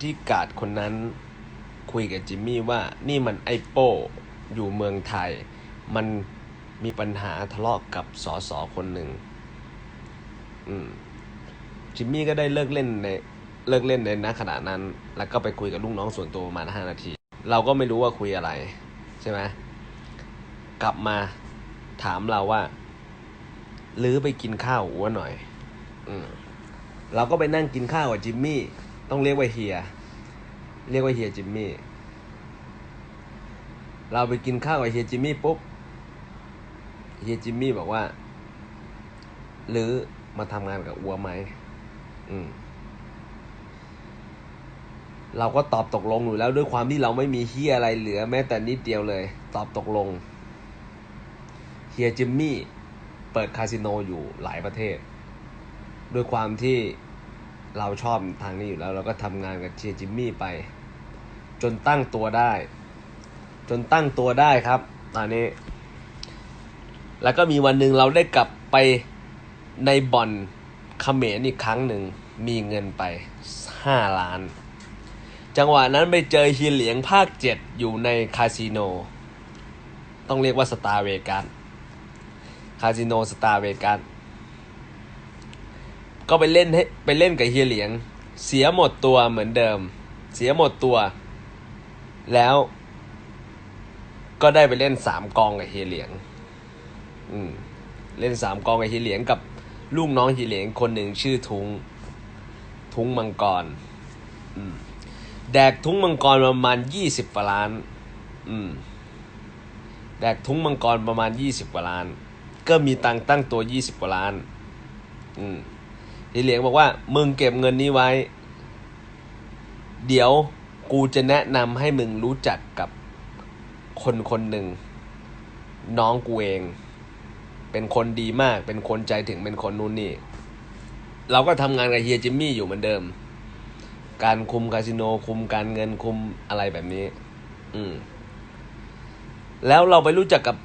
ที่กาดคนนั้นคุยกับจิมมี่ว่านี่มันไอโป้อยู่เมืองไทย มันมีปัญหาทะเลาะกับสอสอคนหนึ่งจิมมี่ก็ได้เลิกเล่นในเลิกเล่นในณขณะนั้น แล้วก็ไปคุยกับลูกน้องส่วนตัวประมาณห้านาที เราก็ไม่รู้ว่าคุยอะไร ใช่ไหมกลับมาถามเราว่าลือไปกินข้าวอ้วนหน่อย อืมเราก็ไปนั่งกินข้าวกับจิมมี่ ต้องเรียกว่าเฮีย เรียกว่าเฮียจิมมี่ เราไปกินข้าวกับเฮียจิมมี่ปุ๊บ เฮียจิมมี่บอกว่า หรือมาทำงานกับอัวไหม อืม เราก็ตอบตกลงอยู่แล้วด้วยความที่เราไม่มีเฮียอะไรเหลือ แม้แต่นิดเดียวเลย ตอบตกลง เฮียจิมมี่เปิดคาสิโนอยู่หลายประเทศ ด้วยความที่ เราชอบทางนี้อยู่แล้ว เราก็ทำงานกับเชียร์จิมมี่ไป จนตั้งตัวได้ จนตั้งตัวได้ครับ ตอนนี้ แล้วก็มีวันหนึ่งเราได้กลับไปในบ่อนเขมรอีกครั้งหนึ่งมีเงินไปห้าล้าน จังหวะนั้นไปเจอฮีเหลียงภาคเจ็ดอยู่ในคาสิโน ต้องเรียกว่าสตาร์เวกัสคาสิโนสตาร์เวกัส ก็ไปเล่นให้ไปเล่นกับเฮียเหลียง เสียหมดตัวเหมือนเดิม เสียหมดตัว แล้ว ก็ได้ไปเล่นสามกองกับเฮียเหลียง อืมเล่นสามกองกับเฮียเหลียงกับลูกน้องเฮียเหลียงคนหนึ่งชื่อทุงทุงมังกร อืมแดกทุงมังกรประมาณยี่สิบกว่าล้าน อืม แดกทุงมังกรประมาณยี่สิบกว่าล้าน ก็มีตังตั้งตัวยี่สิบกว่าล้าน อืม ทีเหลียงบอกว่า มึงเก็บเงินนี้ไว้ เดี๋ยวกูจะแนะนำให้มึงรู้จักกับคนคนหนึ่ง น้องกูเอง เป็นคนดีมาก เป็นคนใจถึงเป็นคนนู่นนี่ เราก็ทำงานกับเฮียจิมมี่อยู่เหมือนเดิม การคุมคาสิโนคุมการเงินคุมอะไรแบบนี้ อืม แล้วเราไปรู้จักกับ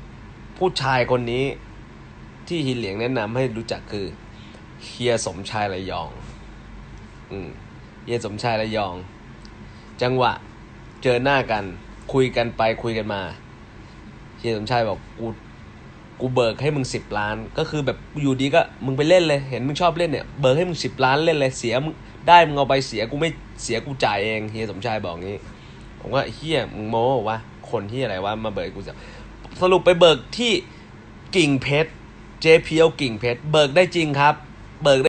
ผู้ชายคนนี้ที่ฮีเหลียงแนะนำให้รู้จักคือ เฮียสมชายระยอง อืมเฮียสมชายระยอง จังหวะ เจอหน้ากัน คุยกันไปคุยกันมาเฮียสมชายบอกกูกูเบิกให้มึงสิบล้าน ก็คือแบบอยู่ดีก็มึงไปเล่นเลย เห็นมึงชอบเล่นเนี่ยเบิกให้มึงสิบล้านเล่นเลยเสียมึงได้มึงเอาไปเสียกูไม่เสียกูจ่ายเองเฮียสมชายบอกงี้ผมว่าเฮียมึงโม้วะคนที่อะไรวะมาเบิกกูเสียสรุปไปเบิกที่กิ่งเพชรเจพีเอกิ่งเพชร เบิกได้จริงครับ เบิกได้